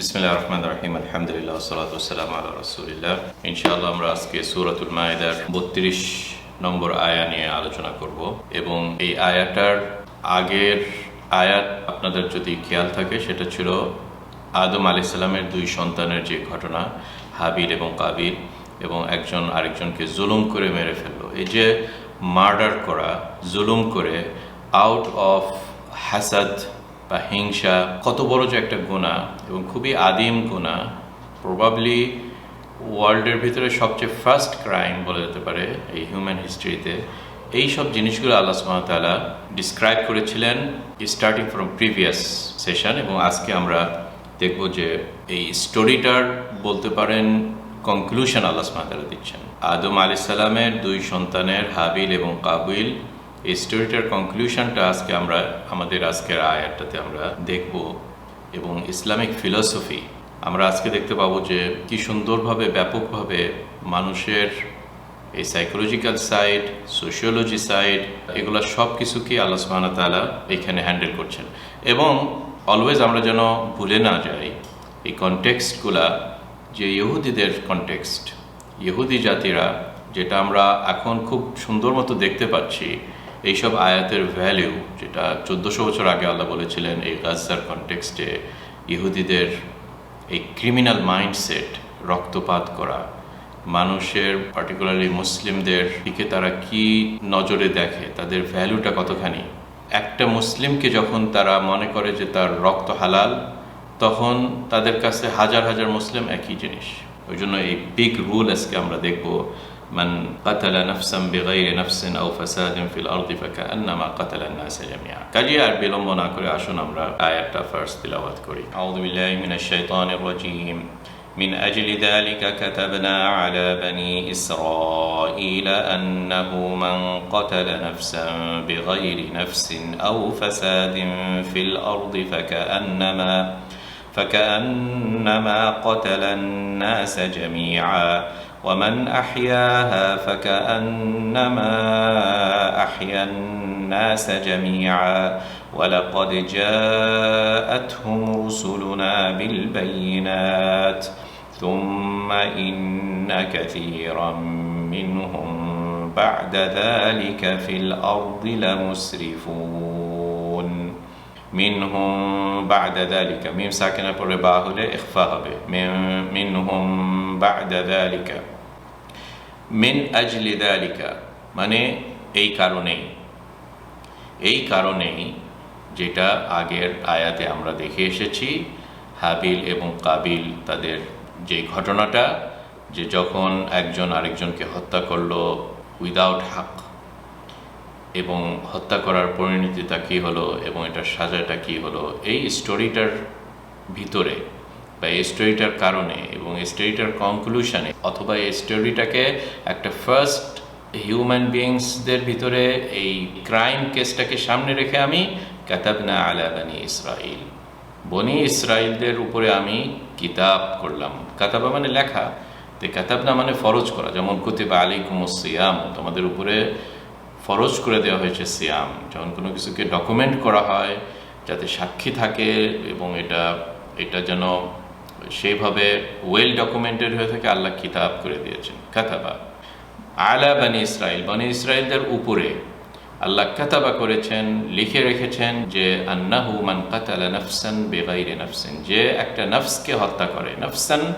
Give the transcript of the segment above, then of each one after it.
বিসমিল্লাহ রহমান রহিম আলহামদুলিল্লাহ সালাতাম আল্লাহ রসুলিল্লাহ ইনশাআল্লাহ আমরা আজকে সুরাতুল মায়েদার বত্রিশ নম্বর আয়া নিয়ে আলোচনা করব। এবং এই আয়াটার আগের আয়াত আপনাদের যদি খেয়াল থাকে, সেটা ছিল আদম আলি সাল্লামের দুই সন্তানের যে ঘটনা, হাবিল এবং কাবিল, এবং একজন আরেকজনকে জুলুম করে মেরে ফেলল। এই যে মার্ডার করা, জুলুম করে আউট অফ হাসাদ বা হিংসা, কত বড় যে একটা গুণা এবং খুবই আদিম গুণা প্রবাবলি ওয়ার্ল্ডের ভিতরে সবচেয়ে ফার্স্ট ক্রাইম বলা যেতে পারে এই হিউম্যান হিস্ট্রিতে এই সব জিনিসগুলো আল্লাহ সুমতালা ডিসক্রাইব করেছিলেন স্টার্টিং ফ্রম প্রিভিয়াস সেশন এবং আজকে আমরা দেখব যে এই স্টোরিটার বলতে পারেন কনক্লুশন আল্লাহ সুমতালা দিচ্ছেন। আদম আলি সাল্লামের দুই সন্তানের হাবিল এবং কাবিল এই স্টোরিটার কনক্লুশনটা আজকে আমরা, আমাদের আজকের আয়াতটাতে আমরা দেখব এবং ইসলামিক ফিলসফি আমরা আজকে দেখতে পাবো যে কি সুন্দরভাবে, ব্যাপকভাবে মানুষের এই সাইকোলজিক্যাল সাইড সোশিওলজি সাইড এগুলো সব কিছুকে আল্লাহ সুবহানাহু ওয়া তাআলা এখানে হ্যান্ডেল করছেন। এবং অলওয়েজ আমরা যেন ভুলে না যাই এই কনটেক্সটগুলা যে ইহুদিদের কনটেক্সট ইহুদি জাতিরা, যেটা আমরা এখন খুব সুন্দর মতো দেখতে পাচ্ছি এইসব আয়াতের ভ্যালিউ যেটা চোদ্দোশো বছর আগে আল্লাহ বলেছিলেন এই গাজার কনটেক্সটে ইহুদিদের এই ক্রিমিনাল মাইন্ডসেট রক্তপাত করা। মানুষের পার্টিকুলারলি মুসলিমদের দিকে তারা কি নজরে দেখে, তাদের ভ্যালুটা কতখানি? একটা মুসলিমকে যখন তারা মনে করে যে তার রক্ত হালাল, তখন তাদের কাছে হাজার হাজার মুসলিম একই জিনিস। ওই জন্য এই বিগ রুল আজকে আমরা দেখব من قتل نفسا بغير نفس أو فساد في الأرض فكأنما قتل الناس جميعا কাজে আর বিলম্ব না করে আসুন আমরা আয়াতটা ফার্স্ট তিলাওয়াত করি أعوذ بالله من الشيطان الرجيم من أجل ذلك كتبنا على بني إسرائيل أنه من قتل نفسا بغير نفس أو فساد في الأرض فكأنما فكأنما قتل الناس جميعا ومن أحياها فكأنما أحيا الناس جميعا ولقد جاءتهم رسلنا بالبينات ثم إن كثيرا منهم بعد ذلك في الأرض لمسرفون. منهم بعد ذلك ميم ساكنة بالرباهلة إخفاها به منهم بعد ذلك. মিন আজলি দালিকা মানে এই কারণেই। এই কারণেই যেটা আগের আয়াতে আমরা দেখে এসেছি, হাবিল এবং কাবিল তাদের যে ঘটনাটা, যে যখন একজন আরেকজনকে হত্যা করল উইদাউট হাক, এবং হত্যা করার পরিণতিটা কী হলো এবং এটার সাজাটা কী হলো, এই স্টোরিটার ভিতরে বা এই স্টোরিটার কারণে এবং এই স্টোরিটার কনক্লুশনে অথবা এই স্টোরিটাকে একটা ফার্স্ট হিউম্যান বিংসদের ভিতরে এই ক্রাইম কেসটাকে সামনে রেখে আমি কাতাবনা আলা বানি ইসরাইল। বনি ইসরাইলদের উপরে আমি কিতাব করলাম। কাতাবা মানে লেখা। তো কাতাবনা মানে ফরজ করা। যেমন কুতিবা আলাইকুম সিয়াম, তোমাদের উপরে ফরজ করে দেওয়া হয়েছে সিয়াম। যখন কোনো কিছুকে ডকুমেন্ট করা হয়, যাতে সাক্ষী থাকে এবং এটা এটা যেন সেইভাবে ওয়েল ডকুমেন্টেড হয়ে থাকে আল্লাহ কিতাব করে দিয়েছেন। কাতাবা। আলা বানি ইসরায়েল বানি ইসরায়েলদের উপরে আল্লাহ কাতাবা করেছেন, লিখে রেখেছেন যে, আন্নাহু মান কাতালা নফসান বেগাইরে নফসেন। যে একটা নফসকে হত্যা করে। নফসান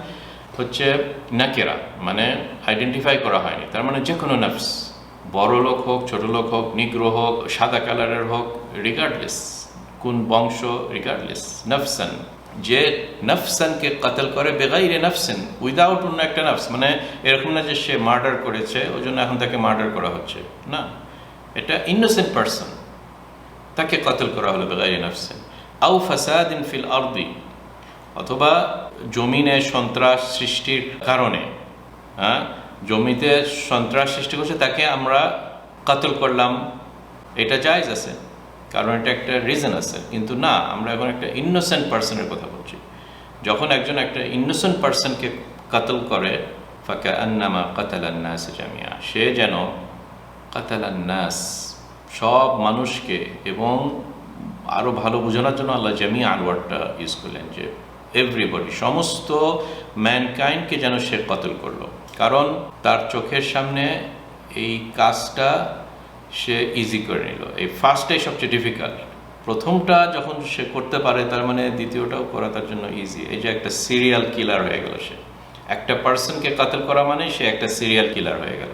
হচ্ছে নাকেরা মানে আইডেন্টিফাই করা হয়নি। তার মানে যে কোনো নফস, বড় লোক হোক, ছোট লোক হোক, নিগ্র হোক, সাদা কালারের হোক রিগার্ডলেস কোন বংশ রিগার্ডলেস নফসান। যে নফসানকে কাতল করে বেগাইরে নফসেন উইদাউট অন্য একটা নফস মানে এরকম না যে সে মার্ডার করেছে ওই জন্য এখন তাকে মার্ডার করা হচ্ছে। না, এটা ইনোসেন্ট পারসন তাকে কাতল করা হলো বেগাইরে নফসেন। আউ ফাসাদ ইন ফিল আরদি, অথবা জমিনে সন্ত্রাস সৃষ্টির কারণে হ্যাঁ জমিতে সন্ত্রাস সৃষ্টি করছে, তাকে আমরা কাতল করলাম। এটা জায়জ আছে। কারণ এটা একটা রিজন আছে। কিন্তু না, আমরা এখন একটা ইনোসেন্ট পার্সনের কথা বলছি। যখন একজন একটা ইনোসেন্ট পার্সনকে কাতল করে ফাঁকা আন্নামা কাতালান্নাস জামিয়া সে যেন কাতালান্নাস সব মানুষকে এবং আরও ভালো বোঝানোর জন্য আল্লাহ জামিয়া আলওয়ার্ডটা ইউজ করলেন যে এভরিবডি সমস্ত ম্যানকাইন্ডকে যেন সে কতল করল। কারণ তার চোখের সামনে এই কাজটা সে ইজি করে নিল। এই ফার্স্টটাই সবচেয়ে ডিফিকাল্ট প্রথমটা যখন সে করতে পারে, তার মানে দ্বিতীয়টাও করা তার জন্য ইজি এই যে একটা সিরিয়াল কিলার হয়ে গেল সে। একটা পার্সনকে কাতল করা মানে সে একটা সিরিয়াল কিলার হয়ে গেল।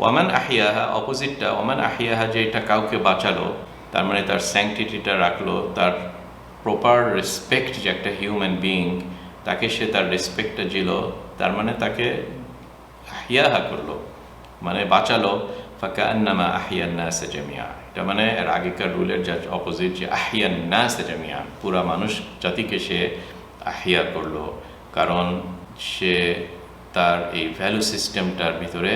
ওয়ামান আহিয়াহা অপোজিটটা ওয়ামান আহিয়াহা যে এটা কাউকে বাঁচালো, তার মানে তার স্যাংটিটিটা রাখল, তার প্রপার রেসপেক্ট যে একটা হিউম্যান বিইং তাকে সে তার রেসপেক্টটা দিল, তার মানে তাকে আহিয়াহা করল মানে বাঁচালো। ফাঁকা আন্নামা আহিয়ান নাসে জামিয়া এটা মানে এর আগেকার রুলের যা অপোজিট যে আহিয়ান নাসে জামিয়া পুরা মানুষ জাতিকে সে আহিয়া করল। কারণ সে তার এই ভ্যালু সিস্টেমটার ভিতরে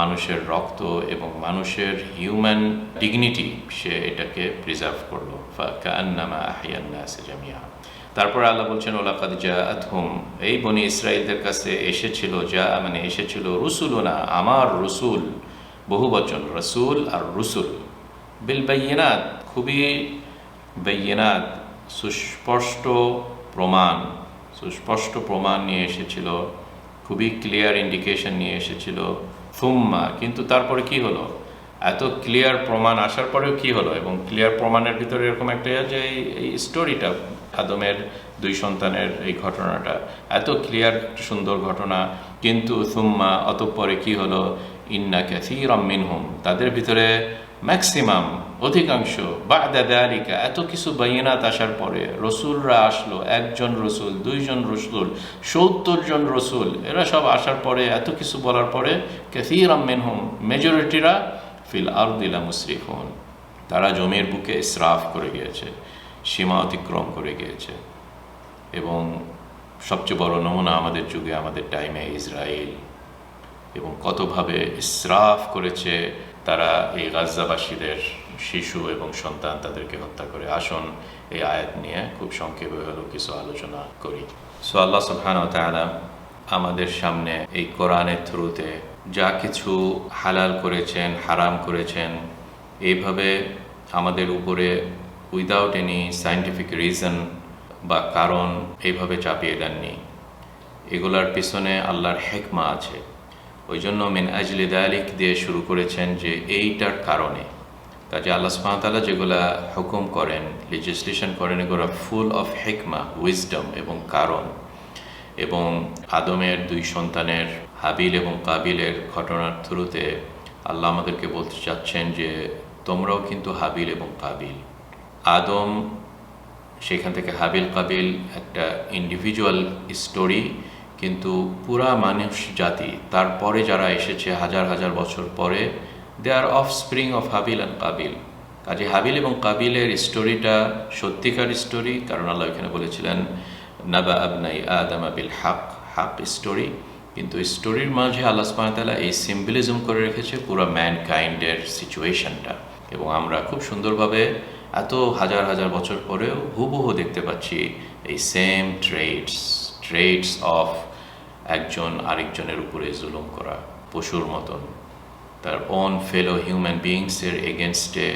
মানুষের রক্ত এবং মানুষের হিউম্যান ডিগনিটি সে এটাকে প্রিজার্ভ করল। ফাঁকা আন্নামা আহিয়ান নাসে জামিয়া তারপর আল্লাহ বলছেন, ওলাকাদ যা আথুম এই বনি ইসরায়েলদের কাছে এসেছিল যা মানে এসেছিল রসুল না আমার রসুল। বহু বচন, রসুল আর রসুল। বিল বাইনাত খুবই বাইনাত সুস্পষ্ট প্রমাণ সুস্পষ্ট প্রমাণ নিয়ে এসেছিল, খুবই ক্লিয়ার ইন্ডিকেশন নিয়ে এসেছিল। থুম্মা কিন্তু তারপরে কি হলো? এত ক্লিয়ার প্রমাণ আসার পরেও কি হলো? এবং ক্লিয়ার প্রমাণের ভিতরে এরকম একটা যে এই- এই স্টোরিটা আদমের দুই সন্তানের এই ঘটনাটা, এত ক্লিয়ার সুন্দর ঘটনা। কিন্তু সুম্মা, অতঃপরে কি হলো? ইন্না ক্যাথিরম মিনহুম। তাদের ভিতরে ম্যাক্সিমাম, অধিকাংশ বা দাদারিকা এত কিছু বাইনাত আসার পরে রসুলরা আসলো, একজন রসুল, দুইজন রসুল, সত্তর জন রসুল, এরা সব আসার পরে, এত কিছু বলার পরে ক্যাথিরম মিনহুম মেজরিটিরা ফিল আরদিলা মুসরিফুন। তারা জমির বুকে ইসরাফ করে গিয়েছে, সীমা অতিক্রম করে গিয়েছে। এবং সবচেয়ে বড় নমুনা আমাদের যুগে, আমাদের টাইমে ইসরায়েল এবং কতভাবে ইসরাফ করেছে তারা এই গাজ্জাবাসীদের শিশু এবং সন্তান তাদেরকে হত্যা করে। আসুন এই আয়াত নিয়ে খুব সংক্ষেপে হলেও কিছু আলোচনা করি। সো আল্লাহ সুবহানাহু ওয়া তাআলা আমাদের সামনে এই কোরআনের থ্রুতে যা কিছু হালাল করেছেন, হারাম করেছেন, এইভাবে আমাদের উপরে উইদাউট এনি সায়েন্টিফিক রিজন বা কারণ এইভাবে চাপিয়ে দেননি। এগুলার পিছনে আল্লাহর হেকমা আছে। ওই জন্য মেন আজলি দালিক দিয়ে শুরু করেছেন যে এইটার কারণে। কাজে আল্লাহ সুবহানাহু যেগুলা হুকুম করেন লেজিসলেশন করেন, এগুলো ফুল অফ হেকমা উইজডম এবং কারণ। এবং আদমের দুই সন্তানের হাবিল এবং কাবিলের ঘটনার থ্রুতে আল্লাহ আমাদেরকে বলতে চাচ্ছেন যে তোমরাও কিন্তু হাবিল এবং কাবিল। আদম, সেখান থেকে হাবিল কাবিল একটা ইন্ডিভিজুয়াল স্টোরি কিন্তু পুরা মানুষ জাতি, তারপরে যারা এসেছে হাজার হাজার বছর পরে they are offspring of Habil and Kabil কাজে হাবিল এবং কাবিলের স্টোরিটা সত্যিকার স্টোরি কারণ আল্লাহ এখানে বলেছিলেন, নাবা আবনাই আদাম আবিল হাক হাক স্টোরি কিন্তু স্টোরির মাঝে আল্লাহ সুবহানাহু এই সিম্বলিজম করে রেখেছে পুরো ম্যান কাইন্ডের সিচুয়েশনটা এবং আমরা খুব সুন্দরভাবে এত হাজার হাজার বছর পরেও হুবহু দেখতে পাচ্ছি এই সেম ট্রেডস ট্রেডস অফ একজন আরেকজনের উপরে জুলুম করা পশুর মতন। তার অন ফেলো হিউম্যান বিংসের এগেনস্টে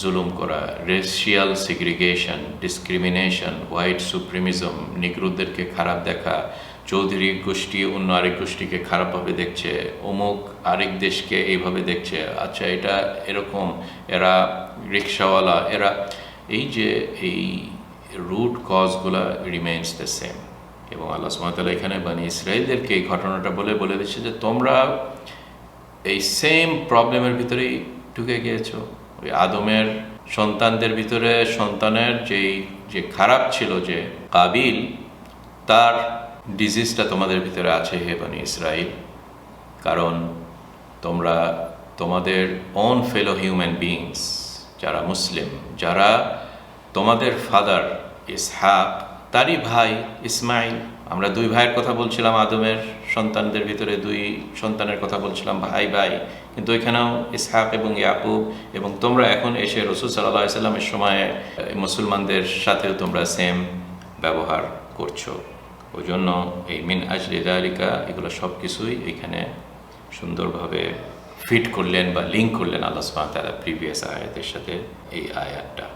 জুলুম করা racial segregation discrimination white supremacism নিগ্রুদদেরকে খারাপ দেখা, চৌধুরী গোষ্ঠী অন্য আরেক গোষ্ঠীকে খারাপভাবে দেখছে, অমুক আরেক দেশকে এইভাবে দেখছে আচ্ছা এটা এরকম, এরা রিক্সাওয়ালা, এরা, এই যে এই রুট কজগুলা রিমেইনস দ্য সেম এবং আল্লাহ সুমতাল্লাহ এখানে বানি ইসরায়েলদেরকে এই ঘটনাটা বলে বলে দিচ্ছে যে তোমরা এই সেম প্রবলেমের ভিতরেই ঢুকে গিয়েছো। ওই আদমের সন্তানদের ভিতরে সন্তানের যেই, যে খারাপ ছিল, যে কাবিল, তার ডিজিজটা তোমাদের ভিতরে আছে হে বানি ইসরায়েল কারণ তোমরা তোমাদের অন ফেলো হিউম্যান বিংস যারা মুসলিম, যারা তোমাদের ফাদার ইসহাক তারই ভাই ইসমাইল, আমরা দুই ভাইয়ের কথা বলছিলাম, আদমের সন্তানদের ভিতরে দুই সন্তানের কথা বলছিলাম, ভাই ভাই। কিন্তু ওইখানেও ইসহাক এবং ইয়াকুব এবং তোমরা এখন এসে রসুল সাল্লাহ সাল্লামের সময়ে মুসলমানদের সাথেও তোমরা সেম ব্যবহার করছ। ওই জন্য এই মিন আজলি দালিকা, এগুলো সব কিছুই এখানে সুন্দরভাবে ফিট করলেন বা লিঙ্ক করলেন আল্লাহ ওয়া প্রিভিয়াস আয়াতের সাথে এই আয়াতটা।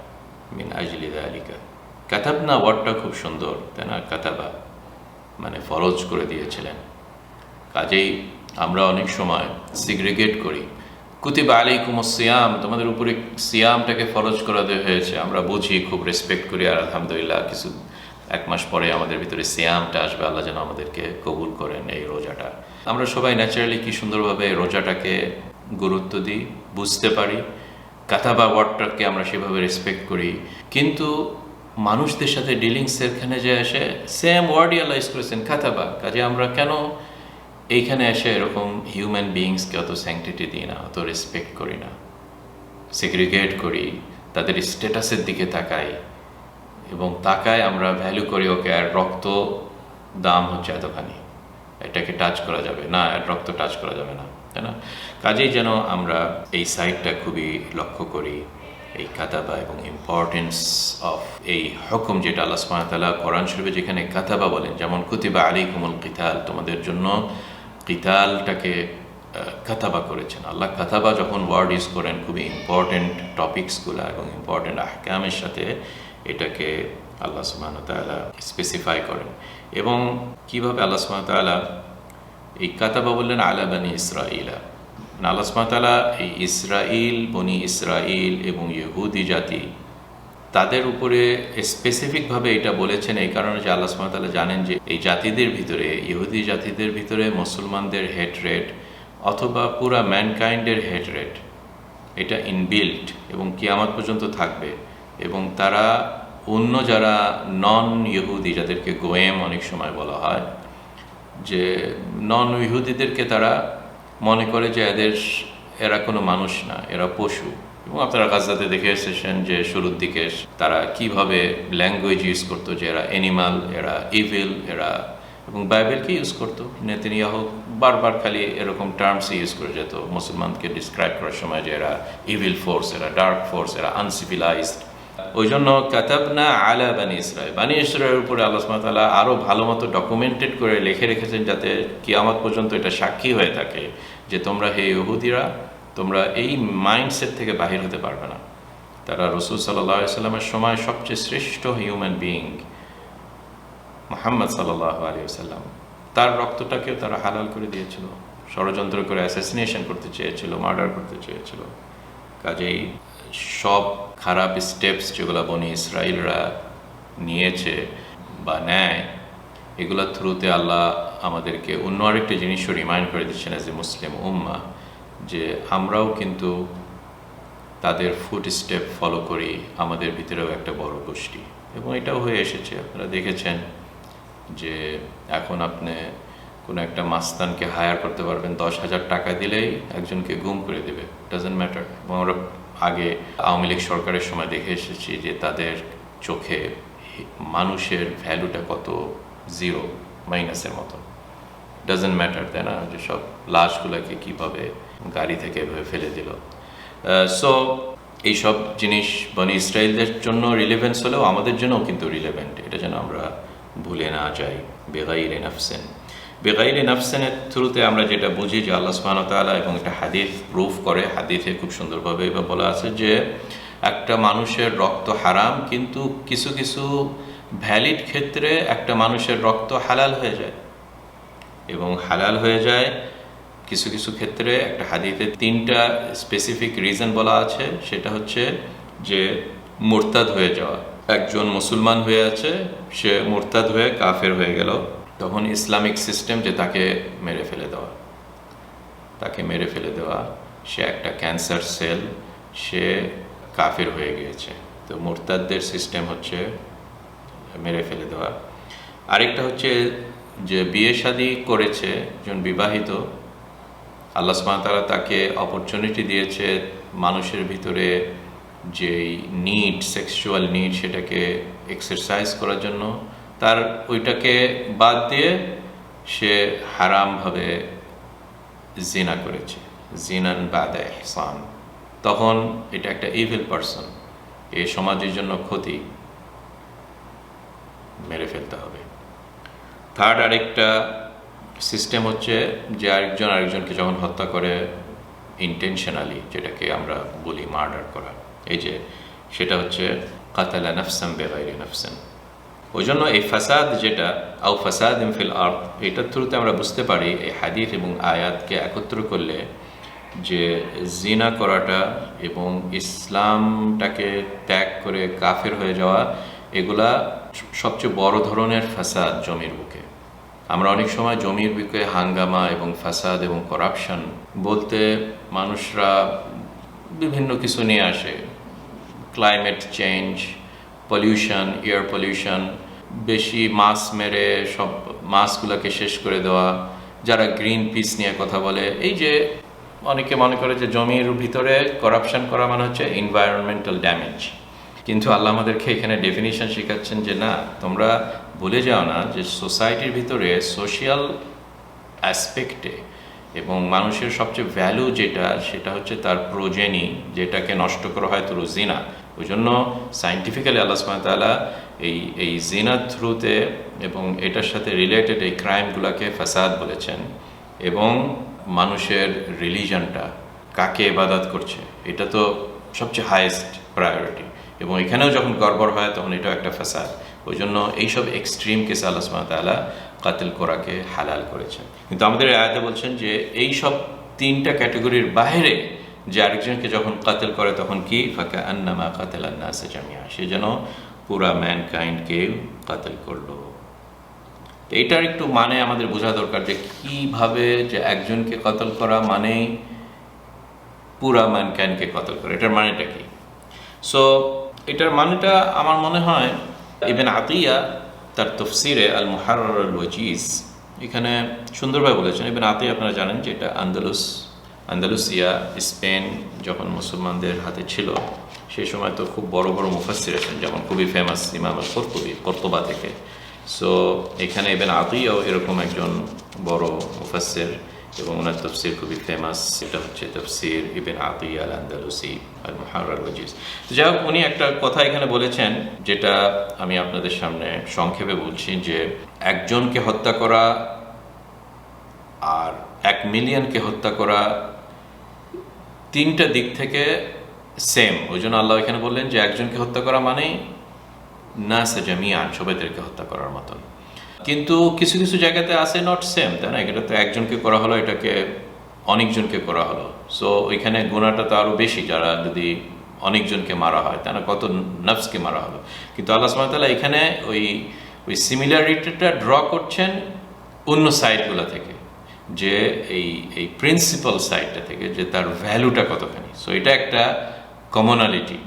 মিন আজলি দালিকা। কাতাবনা ওয়ার্ডটা খুব সুন্দর না কাতাবা মানে ফরজ করে দিয়েছিলেন। কাজেই আমরা অনেক সময় সিগ্রিগেট করি। কুতিবা আলাইকুম সিয়াম, তোমাদের উপরে সিয়ামটাকে ফরজ করা দেওয়া হয়েছে, আমরা বুঝি, খুব রেসপেক্ট করি, আর আলহামদুলিল্লাহ কিছু, এক মাস পরে আমাদের ভিতরে সিয়ামটা আসবে, আল্লাহ যেন আমাদেরকে কবুল করেন এই রোজাটা। আমরা সবাই ন্যাচারালি কি সুন্দরভাবে রোজাটাকে গুরুত্ব দিই, বুঝতে পারি, কাতাবা ওয়ার্ডটাকে আমরা সেভাবে রেসপেক্ট করি। কিন্তু মানুষদের সাথে ডিলিংসের এখানে যে এসে সেম ওয়ার্ডই আল্লাহ ইউজ করেছেন কাথাবা কাজে আমরা কেন এইখানে এসে এরকম হিউম্যান বিইংসকে অত স্যাংটিটি দিই না, অত রেসপেক্ট করি না? সেগ্রিগেট করি, তাদের স্ট্যাটাসের দিকে তাকাই, এবং তাকায় আমরা ভ্যালু করি ওকে, আর রক্ত দাম হচ্ছে এতখানি। এটাকে টাচ করা যাবে না, আর রক্ত টাচ করা যাবে না, তাই না? কাজেই যেন আমরা এই সাইডটা খুবই লক্ষ্য করি। এই কাতাবা এবং ইম্পর্টেন্স অফ এই হুকুম যেটা আল্লাহ সুবহানাহু কোরআন শরীফে যেখানে কাতাবা বলেন, যেমন কুতিবা আলাইকুমুল কিতাল, তোমাদের জন্য কিতালটাকে কাতাবা করেছেন। আল্লাহ কাতাবা যখন ওয়ার্ড ইউজ করেন, খুবই ইম্পর্টেন্ট টপিকসগুলো এবং ইম্পর্টেন্ট আহকামের সাথে এটাকে আল্লাহ সুবহানাহু তাআলা স্পেসিফাই করেন। এবং কীভাবে আল্লাহ সুবহানাহু তাআলা এই কাতাবা বললেন, আলা বানি মানে আল্লাহ সুবহানাহু এই ইসরাইল বনি ইসরাইল এবং ইহুদি জাতি, তাদের উপরে স্পেসিফিকভাবে এটা বলেছেন এই কারণে যে আল্লাহ সুবহানাহু জানেন যে এই জাতিদের ভিতরে ইহুদি জাতিদের ভিতরে মুসলমানদের হেড রেট অথবা পুরা ম্যানকাইন্ডের হেড রেট এটা ইনবিল্ট এবং কিয়ামত পর্যন্ত থাকবে। এবং তারা অন্য যারা নন ইহুদি যাদেরকে গোয়েম অনেক সময় বলা হয়, যে নন ইহুদিদেরকে তারা মনে করে যে এদের, এরা কোনো মানুষ না, এরা পশু। এবং আপনারা গাছদাতে দেখে এসেছেন যে শুরুর দিকে তারা কীভাবে ল্যাঙ্গুয়েজ ইউজ করতো যে এরা অ্যানিমাল এরা ইভিল এরা, এবং বাইবেলকে ইউজ করতো? নেতিনিয়াহ বারবার খালি এরকম টার্মস ইউজ করে যেত। মুসলমানকে ডিসক্রাইব করার সময় যে এরা ইভিল ফোর্স এরা ডার্ক ফোর্স এরা আনসিভিলাইজড ওই জন্য কাতাবনা আলা বানি ইসরায়েল বানি ইসরায়েলের উপরে আল্লাহ তালা আরও ভালো মতো ডকুমেন্টেড করে লিখে রেখেছেন যাতে কিয়ামত পর্যন্ত এটা সাক্ষী হয়ে থাকে যে তোমরা হে ইহুদিরা, তোমরা এই মাইন্ডসেট থেকে বাহির হতে পারবে না। তারা রসুল সাল্লাহ সাল্লামের সময় সবচেয়ে শ্রেষ্ঠ হিউম্যান বিইং মোহাম্মদ সাল্লাহ আলিয়াল্লাম তার রক্তটাকেও তারা হালাল করে দিয়েছিল, ষড়যন্ত্র করে অ্যাসাসিনেশন করতে চেয়েছিল মার্ডার করতে চেয়েছিল। কাজেই সব খারাপ স্টেপস যেগুলো বনি ইসরায়েলরা নিয়েছে বা নেয় এগুলোর থ্রুতে আল্লাহ আমাদেরকে অন্য আরেকটা জিনিসও রিমাইন্ড করে দিচ্ছেন এজ এ মুসলিম উম্মা যে আমরাও কিন্তু তাদের ফুট স্টেপ ফলো করি, আমাদের ভিতরেও একটা বড় গোষ্ঠী। এবং এটাও হয়ে এসেছে, আপনারা দেখেছেন যে এখন আপনি কোনো একটা মাস্তানকে হায়ার করতে পারবেন, দশ হাজার টাকা দিলেই একজনকে গুম করে দেবে ডাজেন্ট ম্যাটার এবং আমরা আগে আওয়ামী লীগ সরকারের সময় দেখে এসেছি যে তাদের চোখে মানুষের ভ্যালুটা কত? জিরো, মাইনাসের মতো। ডাজেন্ট ম্যাটার তাই না? যে সব লাশগুলোকে কীভাবে গাড়ি থেকে এভাবে ফেলে দিল। সো এইসব জিনিস মানে ইসরায়েলদের জন্য রিলেভেন্স হলেও আমাদের জন্যও কিন্তু রিলেভেন্ট এটা যেন আমরা ভুলে না যাই। বেগাইরে নাফসেন। বেগাইরে নাফসেনের থ্রুতে আমরা যেটা বুঝি যে আল্লাহ সুবাহ তালা এবং একটা হাদিফ প্রুফ করে হাদিফে খুব সুন্দরভাবে এবার বলা আছে যে একটা মানুষের রক্ত হারাম কিন্তু কিছু কিছু ভ্যালিড ক্ষেত্রে একটা মানুষের রক্ত হালাল হয়ে যায়। এবং হালাল হয়ে যায় কিছু কিছু ক্ষেত্রে একটা হাদিতে তিনটা স্পেসিফিক রিজন বলা আছে, সেটা হচ্ছে যে মোরতাদ হয়ে যাওয়া। একজন মুসলমান হয়ে আছে, সে মোরতাদ হয়ে কাফের হয়ে গেল। তখন ইসলামিক সিস্টেম যে তাকে মেরে ফেলে দেওয়া। তাকে মেরে ফেলে দেওয়া, সে একটা ক্যান্সার সেল, সে কাফের হয়ে গিয়েছে। তো মোরতাদদের সিস্টেম হচ্ছে মেরে ফেলে দেওয়া। আরেকটা হচ্ছে যে বিয়ে শাদী করেছে একজন বিবাহিত, আল্লাহ তারা তাকে অপরচুনিটি দিয়েছে মানুষের ভিতরে যেই নিড সেক্সুয়াল নিড সেটাকে এক্সারসাইজ করার জন্য। তার ওইটাকে বাদ দিয়ে সে হারামভাবে জিনা করেছে। জিনান বাদা এহসান তখন এটা একটা ইভিল পারসন এ সমাজের জন্য ক্ষতি মেরে ফেলতে হবে। থার্ড আরেকটা সিস্টেম হচ্ছে যে আরেকজন আরেকজনকে যখন হত্যা করে ইন্টেনশনালি যেটাকে আমরা বলি মার্ডার করা। এই যে, সেটা হচ্ছে, কাতালা নাফসান বেগাইরি নাফসান। ওই জন্য এই ফাসাদ যেটা আউ ফাসাদ ইমফিল আর্থ এটার থ্রুতে আমরা বুঝতে পারি এই হাদিস এবং আয়াতকে একত্র করলে যে জিনা করাটা এবং ইসলামটাকে ত্যাগ করে কাফের হয়ে যাওয়া, এগুলা সবচেয়ে বড় ধরনের ফাসাদ জমির বুকে। আমরা অনেক সময় জমির বুকে হাঙ্গামা এবং ফাসাদ এবং করাপশন বলতে মানুষরা বিভিন্ন কিছু নিয়ে আসে। Climate change, pollution, air pollution বেশি মাছ মেরে, সব মাছগুলোকে শেষ করে দেওয়া, যারা গ্রিন পিস নিয়ে কথা বলে, এই যে অনেকে মনে করে যে জমির ভিতরে করাপশন করা মানে হচ্ছে এনভায়রনমেন্টাল ড্যামেজ কিন্তু আল্লাহ আমাদেরকে এখানে ডেফিনিশন শেখাচ্ছেন যে না, তোমরা ভুলে যাও না যে সোসাইটির ভিতরে সোশিয়াল অ্যাসপেক্টে এবং মানুষের সবচেয়ে ভ্যালু যেটা, সেটা হচ্ছে তার প্রোজেনি যেটাকে নষ্ট করা হয় তো জিনা ওই জন্য সাইন্টিফিক্যালি আল্লাহ সুমাতালা এই এই জিনার থ্রুতে এবং এটার সাথে রিলেটেড এই ক্রাইমগুলোকে ফাসাদ বলেছেন এবং মানুষের রিলিজনটা কাকে এবাদাত করছে, এটা তো সবচেয়ে হায়েস্ট প্রায়োরিটি এবং এখানেও যখন গড়বড় হয় তখন এটাও একটা ফাসাদ ওই জন্য এইসব এক্সট্রিম কেসে আল্লাহ সুমাতালা কাতিল করাকে হালাল করেছেন। কিন্তু আমাদের আয়াতে বলছেন যে এই সব তিনটা ক্যাটাগরির বাইরে যে আরেকজনকে যখন কাতেল করে তখন কি? ফাঁকা আন্নামা কাতেল আন্নাসে জামিয়া সে যেন পুরা ম্যান কাইন্ডকে কাতেল করল। তো এটার একটু মানে আমাদের বোঝা দরকার যে কীভাবে যে একজনকে কতল করা মানেই পুরা ম্যান কাইন্ডকে কতল করা। এটার মানেটা কি? সো এটার মানেটা আমার মনে হয় ইভেন আতিয়া তার তফসিরে আল মুহার ওয়াজিজ এখানে সুন্দরভাবে বলেছেন। ইভেন আতিয়া আপনারা জানেন যে এটা আন্দালুস আন্দালুসিয়া, স্পেন যখন মুসলমানদের হাতে ছিল, সেই সময় তো খুব বড় বড় মুফাসির আছেন, যেমন খুবই ফেমাস ইমাম আল কর্তবি কর্তবা থেকে। সো এখানে ইভেন আতিয়াও এরকম একজন বড় মুফাসির এবং ওনার তফসির খুবই ফেমাস সেটা হচ্ছে তফসির ইবেন আতিয়া আল আন্দালুসি আল মুহার আল তো যাই হোক, উনি একটা কথা এখানে বলেছেন, যেটা আমি আপনাদের সামনে সংক্ষেপে বলছি, যে একজনকে হত্যা করা আর এক মিলিয়নকে হত্যা করা তিনটা দিক থেকে সেম ওই জন্য আল্লাহ এখানে বললেন যে, একজনকে হত্যা করা মানেই না সেজামিয়ান সবাইদেরকে হত্যা করার মতন। কিন্তু কিছু কিছু জায়গাতে আছে নট সেম তাই না? এটা তো একজনকে করা হলো, এটাকে অনেকজনকে করা হলো। সো ওইখানে গুণাটা তো আরও বেশি, যারা যদি অনেকজনকে মারা হয়, তাই না? কত নফসকে মারা হলো। কিন্তু আল্লাহ সুমতাল্লাহ এখানে ওই ওই সিমিলারিটিটা ড্র করছেন অন্য সাইডগুলো থেকে। যে এই এই প্রিন্সিপাল সাইডটা থেকে যে তার ভ্যালুটা কতখানি। সো এটা একটা কমনালিটি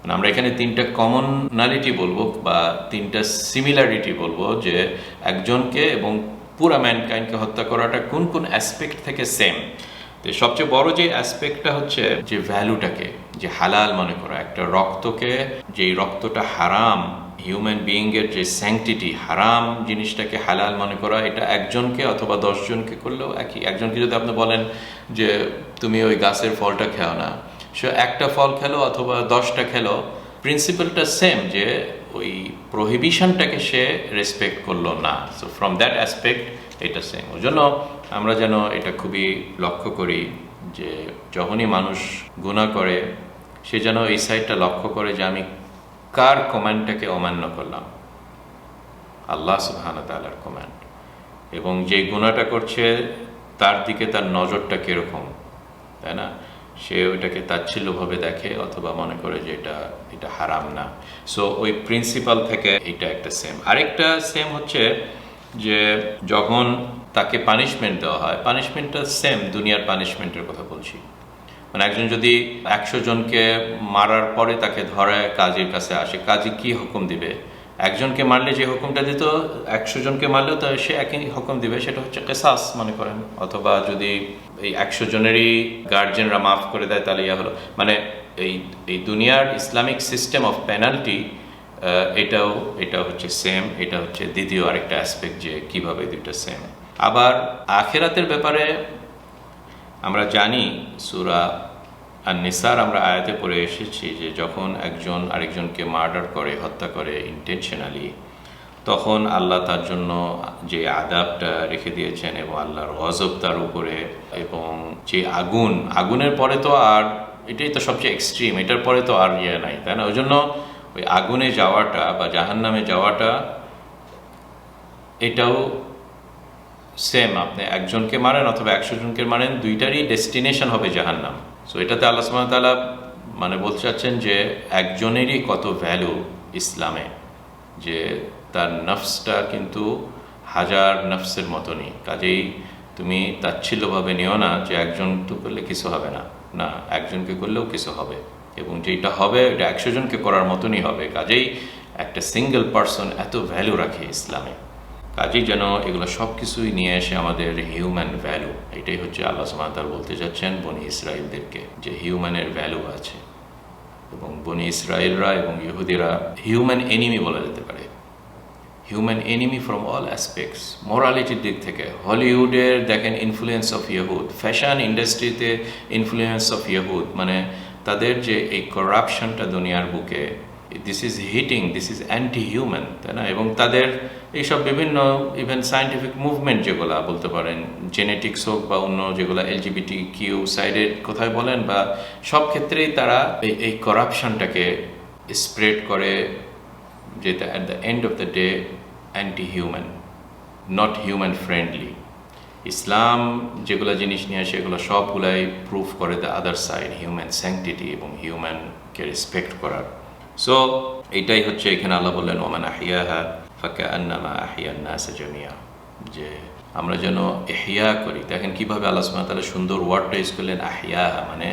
মানে আমরা এখানে তিনটা কমনালিটি বলব বা তিনটা সিমিলারিটি বলব যে একজনকে এবং পুরা ম্যানকাইন্ডকে হত্যা করাটা কোন কোন অ্যাসপেক্ট থেকে সেম তো সবচেয়ে বড় যে অ্যাসপেক্টটা হচ্ছে যে ভ্যালুটাকে যে হালাল মনে করা, একটা রক্তকে, যেই রক্তটা হারাম হিউম্যান বিইংয়ের যে স্যাংটিটি হারাম জিনিসটাকে হালাল মনে করা, এটা একজনকে অথবা দশজনকে করলেও একই। একজনকে যদি আপনি বলেন যে, তুমি ওই গাছের ফলটা খেও না। সে একটা ফল খেলো অথবা দশটা খেলো প্রিন্সিপালটা সেম যে, ওই প্রহিবিশনটাকে সে রেসপেক্ট করল না। সো ফ্রম দ্যাট অ্যাসপেক্ট এটা সেম ওই জন্য আমরা যেন এটা খুবই লক্ষ্য করি যে, যখনই মানুষ গুণা করে, সে যেন এই সাইডটা লক্ষ্য করে যে, আমি কার কমান্ডটাকে অমান্য করলাম? আল্লাহ সুবহান তালার কমান্ড। এবং যে গুণাটা করছে, তার দিকে তার নজরটা কীরকম? তাই না? সে ওইটাকে তাচ্ছিল্যভাবে দেখে অথবা মনে করে যে এটা এটা হারাম না। সো ওই প্রিন্সিপাল থেকে এটা একটা সেম আরেকটা সেম হচ্ছে যে যখন তাকে পানিশমেন্ট দেওয়া হয় পানিশমেন্টটা সেম দুনিয়ার পানিশমেন্টের কথা বলছি। মানে একজন যদি একশো জনকে মারার পরে তাকে ধরে কাজীর কাছে আসে, কাজী কি হুকুম দিবে? একজনকে মারলে যে হুকুমটা দিত, একশো জনকে মারলেও তো সে একই হুকুম দিবে, সেটা হচ্ছে কেসাস মনে করেন। অথবা যদি এই একশো জনেরই গার্জেনরা মাফ করে দেয়, তাহলে ইয়া হলো। মানে এই এই দুনিয়ার ইসলামিক সিস্টেম অফ পেনাল্টি এটাও, এটা হচ্ছে সেম এটা হচ্ছে দ্বিতীয় আরেকটা অ্যাসপেক্ট যে কীভাবে দুইটা সেম আবার আখেরাতের ব্যাপারে আমরা জানি, সুরা আর নিসার আমরা আয়াতে পড়ে এসেছি যে যখন একজন আরেকজনকে মার্ডার করে, হত্যা করে ইন্টেনশনালি তখন আল্লাহ তার জন্য যে আদাবটা রেখে দিয়েছেন এবং আল্লাহর গজব তার উপরে এবং যে আগুন, আগুনের পরে তো আর এটাই তো সবচেয়ে এক্সট্রিম এটার পরে তো আর ইয়ে নাই, তাই না? ওই জন্য ওই আগুনে যাওয়াটা বা জাহান্নামে যাওয়াটা এটাও সেম আপনি একজনকে মারেন অথবা একশো জনকে মারেন, দুইটারই ডেস্টিনেশন হবে জাহান্নাম। সো এটাতে আল্লাহ ওয়া তাআলা মানে বলতে চাচ্ছেন যে একজনেরই কত ভ্যালু ইসলামে, যে তার নফসটা কিন্তু হাজার নফসের মতনই। কাজেই তুমি তাচ্ছিল্যভাবে নিও না যে একজন তো করলে কিছু হবে না। না, একজনকে করলেও কিছু হবে এবং যেটা হবে, এটা একশো জনকে করার মতনই হবে। কাজেই একটা সিঙ্গেল পার্সন এত ভ্যালু রাখে ইসলামে। কাজেই যেন এগুলো সব কিছুই নিয়ে এসে আমাদের হিউম্যান ভ্যালু এটাই হচ্ছে আল্লাহ সুমাতার বলতে চাচ্ছেন বনি ইসরায়েলদেরকে যে হিউম্যানের ভ্যালু আছে। এবং বনি ইসরায়েলরা এবং ইহুদিরা হিউম্যান এনিমি বলা যেতে পারে। Human enemy from all aspects মোরালিটির দিক থেকে। হলিউডের দেখেন ইনফ্লুয়েন্স অফ ইহুদ ফ্যাশন ইন্ডাস্ট্রিতে ইনফ্লুয়েন্স অফ ইহুদ মানে তাদের যে এই করাপশনটা দুনিয়ার বুকে this is hitting this is anti human তাই না? এবং তাদের এইসব বিভিন্ন ইভেন সায়েন্টিফিক মুভমেন্ট যেগুলা বলতে পারেন জেনেটিক্স হোক বা অন্য যেগুলো এলজিবিটি কিউ সাইডের কোথায় বলেন বা সব ক্ষেত্রেই তারা এই করাপশনটাকে স্প্রেড করে যেটা at the end of the day anti human not human friendly ইসলাম যেগুলো জিনিস নিয়ে আসে এগুলো সবগুলাই প্রুফ করে the other side human sanctity এবং হিউম্যানকে রেসপেক্ট করার। সো এইটাই হচ্ছে এখানে আল্লাহ বললেন ওমান আহিয়াহা ফাঁকা আন্নামা আহিয়ান নাসে জামিয়া যে আমরা যেন এহিয়া করি। দেখেন কীভাবে আল্লাহ ওয়া সুন্দর ওয়ার্ডটা ইউজ করলেন আহিয়া মানে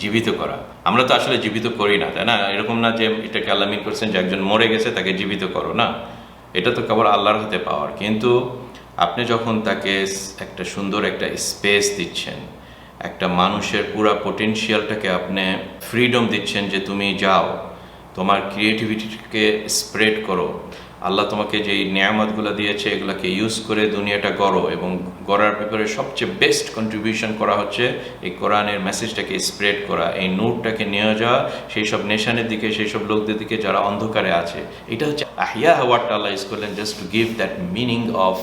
জীবিত করা। আমরা তো আসলে জীবিত করি না, তাই না? এরকম না যে এটাকে আল্লাহ মিন করছেন যে একজন মরে গেছে, তাকে জীবিত করো, না। এটা তো কেবল আল্লাহর হাতে পাওয়ার। কিন্তু আপনি যখন তাকে একটা সুন্দর একটা স্পেস দিচ্ছেন, একটা মানুষের পুরা পোটেনশিয়ালটাকে আপনি ফ্রিডম দিচ্ছেন যে তুমি যাও তোমার ক্রিয়েটিভিটিকে স্প্রেড করো। আল্লাহ তোমাকে যেই নিয়ামতগুলো দিয়েছে, এগুলোকে ইউজ করে দুনিয়াটা গড়ো এবং গড়ার ব্যাপারে সবচেয়ে বেস্ট কন্ট্রিবিউশন করা হচ্ছে এই কোরআনের মেসেজটাকে স্প্রেড করা, এই নোটটাকে নিয়ে যাওয়া, সেই সব নেশানের দিকে, সেই সব লোকদের দিকে যারা অন্ধকারে আছে। এটা হচ্ছে আহিয়া ওয়ার্ডটা আল্লাহ ইউজ করলেন just to give that meaning of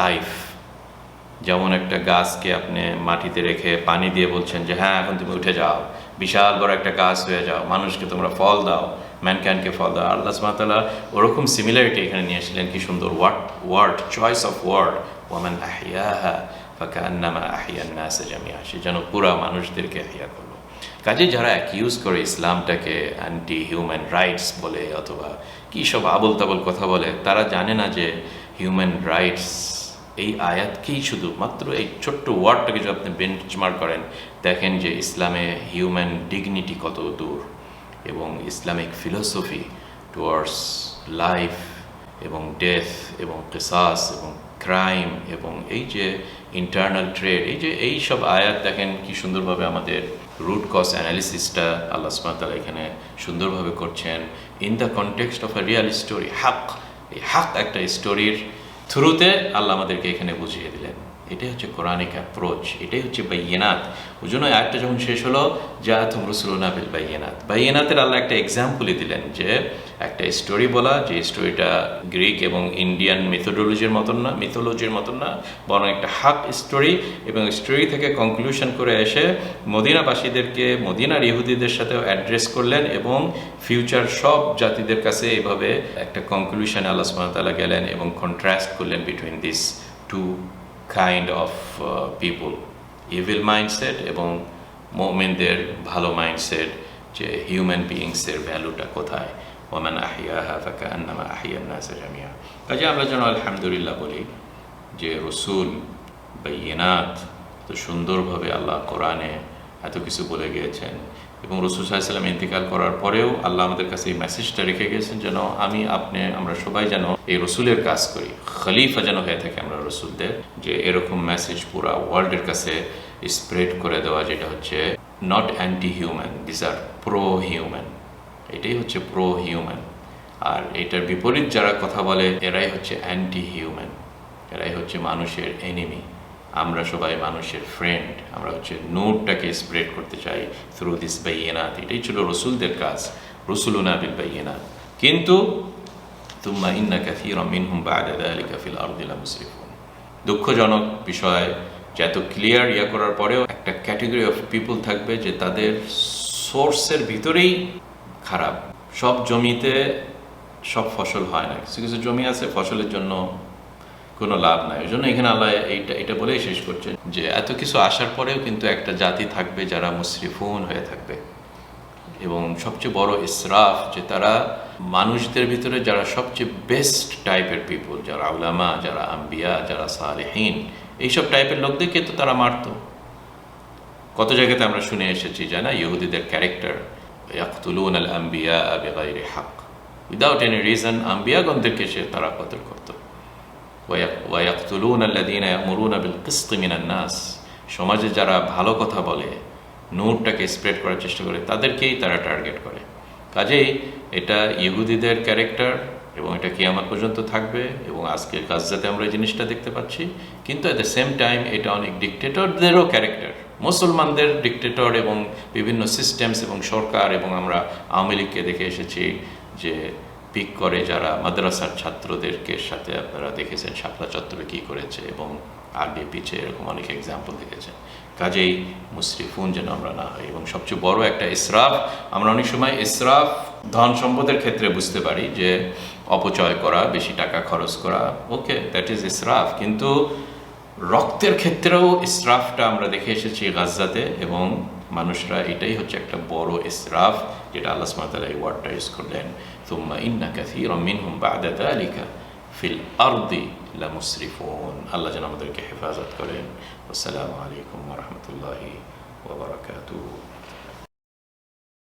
life যেমন একটা গাছকে আপনি মাটিতে রেখে পানি দিয়ে বলছেন যে হ্যাঁ এখন তুমি উঠে যাও। বিশাল বড় একটা গাছ হয়ে যাও। মানুষকে তোমরা ফল দাও। ম্যানক্যানকে ফল দাও আল্লাহ সুমাতালা ওরকম সিমিলারিটি এখানে নিয়ে আসলেন, কি সুন্দর word word choice of word ওয়ামান আহিয়াহা ফাঁকা আন্নামা আহিয়ান নাসে জামিয়া সে যেন পুরা মানুষদেরকে আহিয়া করল। কাজে যারা অ্যাকিউজ করে ইসলামটাকে অ্যান্টি হিউম্যান রাইটস বলে অথবা কী সব আবল তাবল কথা বলে, তারা জানে না যে হিউম্যান রাইটস এই আয়াতকেই শুধু, মাত্র এই ছোট্ট ওয়ার্ডটাকে যদি আপনি বেঞ্চমার্ক করেন, দেখেন যে ইসলামে হিউম্যান ডিগনিটি কত দূর। এবং ইসলামিক ফিলোসফি টুয়ার্ডস লাইফ এবং ডেথ এবং কেসাস এবং ক্রাইম এবং এই যে ইন্টারনাল ট্রেড এই যে এই সব আয়াত দেখেন কি সুন্দরভাবে আমাদের রুট কজ অ্যানালিসিসটা আল্লাহ সুমাতালা এখানে সুন্দরভাবে করছেন। In the context of a real story হাক এই হাক একটা স্টোরির থ্রুতে আল্লাহ আমাদেরকে এখানে বুঝিয়ে দিলেন। এটাই হচ্ছে কোরআনিক অ্যাপ্রোচ এটাই হচ্ছে বাইয়েনাত। ওই জন্য একটা যখন শেষ হলো যা তুম রসুলনা বিল বাইয়েনাত। বাইয়েনাতের আল্লাহ একটা এক্সাম্পলই দিলেন যে, একটা স্টোরি বলা, যে স্টোরিটা গ্রিক এবং ইন্ডিয়ান মেথোডোলজির মতন না মিথোলজির মতন না, বরং একটা হাক স্টোরি এবং স্টোরি থেকে কনক্লুশন করে এসে মদিনাবাসীদেরকে, মদিনার ইহুদিদের সাথেও অ্যাড্রেস করলেন এবং ফিউচার সব জাতিদের কাছে এভাবে একটা কনক্লুশনে আল্লাহ সুমতাল্লাহ গেলেন এবং কন্ট্রাস্ট করলেন between this two kind of people evil mindset এবং মোমেনদের ভালো মাইন্ডসেট যে হিউম্যান বিইংসের ভ্যালুটা কোথায়? ওমান আহিয়াহা ফাকা আন্নামা আহিয়ান নাসা জামিয়া কাজে আমরা যেন আলহামদুলিল্লাহ বলি যে রসুল বাইয়েনাত তো সুন্দরভাবে আল্লাহ কোরআনে এত কিছু বলে গিয়েছেন। এবং রসুল সাল্লাম ইন্তিকাল করার পরেও আল্লাহ আমাদের কাছে এই মেসেজটা রেখে গেছেন যেন আমি, আপনি, আমরা সবাই যেন এই রসুলের কাজ করি। খলিফা যেন হয়ে থাকে আমরা রসুলদের, যে এরকম মেসেজ পুরা ওয়ার্ল্ডের কাছে স্প্রেড করে দেওয়া যেটা হচ্ছে not anti human this are pro human এটাই হচ্ছে প্রো হিউম্যান আর এটার বিপরীত যারা কথা বলে, এরাই হচ্ছে অ্যান্টি হিউম্যান এরাই হচ্ছে মানুষের এনিমি আমরা সবাই মানুষের ফ্রেন্ড আমরা হচ্ছে নোটটাকে স্প্রেড করতে চাই থ্রু দিস বাইয়েনাত এটাই ছিল রসুলদের কাজ, রসুলুনা বিল বাইয়েনাত কিন্তু, তুম্মা ইন্না কাথিরা মিনহুম বা'দা যালিকা ফিল আরদি লামুসরিফুন। দুঃখজনক বিষয়, যে এত ক্লিয়ার ইয়া করার পরেও একটা ক্যাটেগরি অফ পিপল থাকবে যে তাদের সোর্সের ভিতরেই খারাপ। সব জমিতে সব ফসল হয় না। কিছু কিছু জমি আছে ফসলের জন্য কোনো লাভ নাই। ওই জন্য এখানে আল্লাহ এইটা, এটা বলেই শেষ করছেন যে এত কিছু আসার পরেও কিন্তু একটা জাতি থাকবে যারা মুসরিফুন হয়ে থাকবে। এবং সবচেয়ে বড় ইসরাফ যে তারা মানুষদের ভিতরে যারা সবচেয়ে বেস্ট টাইপের পিপল যারা আউলামা যারা আম্বিয়া, যারা সালেহীন, এইসব টাইপের লোকদেরকে তো তারা মারতো। কত জায়গাতে আমরা শুনে এসেছি জানা ইহুদিদের ক্যারেক্টার আল আম্বিয়া হাক। উইদাউট এনি রিজন আম্বিয়াগণদেরকে সে তারা কতল করত ওয়াক্তুলুন আল্লাদিন ইয়ামুরুন বিল কিস্ত মিনান নাস সমাজে যারা ভালো কথা বলে, নূরটাকে স্প্রেড করার চেষ্টা করে, তাদেরকেই তারা টার্গেট করে। কাজেই এটা ইহুদিদের ক্যারেক্টার এবং এটা কি আমার পর্যন্ত থাকবে এবং আজকের গাজাতে আমরা এই জিনিসটা দেখতে পাচ্ছি। কিন্তু অ্যাট দ্য সেম টাইম এটা অনেক ডিকটেটরদেরও ক্যারেক্টার মুসলমানদের ডিকটেটর এবং বিভিন্ন সিস্টেমস এবং সরকার এবং আমরা আওয়ামী লীগকে দেখে এসেছি যে পিক করে যারা মাদ্রাসার ছাত্রদেরকে সাথে আপনারা দেখেছেন, শাপলা চত্বরে কী করেছে এবং আগে পিছে এরকম অনেক এক্সাম্পল দেখেছেন। কাজেই মুসরিফুন যেন আমরা না হই এবং সবচেয়ে বড় একটা ইসরাফ, আমরা অনেক সময় ইসরাফ ধন সম্পদের ক্ষেত্রে বুঝতে পারি যে অপচয় করা, বেশি টাকা খরচ করা, ওকে দ্যাট ইজ ইসরাফ। কিন্তু রক্তের ক্ষেত্রেও ইসরাফটা আমরা দেখে এসেছি গাজাতে এবং মানুষরা এটাই হচ্ছে একটা বড় ইসরাফ, যেটা আল্লাহ এই ওয়ার্ডটা ইউজ করলেন। তুম্মা ইন্না কাসীরাম মিনহুম বা'দা যালিকা ফিল আরদি লামুসরিফুন আল্লাহ যেন আমাদেরকে হেফাজত করেন. আসসালামু আলাইকুম ওয়া রাহমাতুল্লাহি ওয়া বারাকাতুহু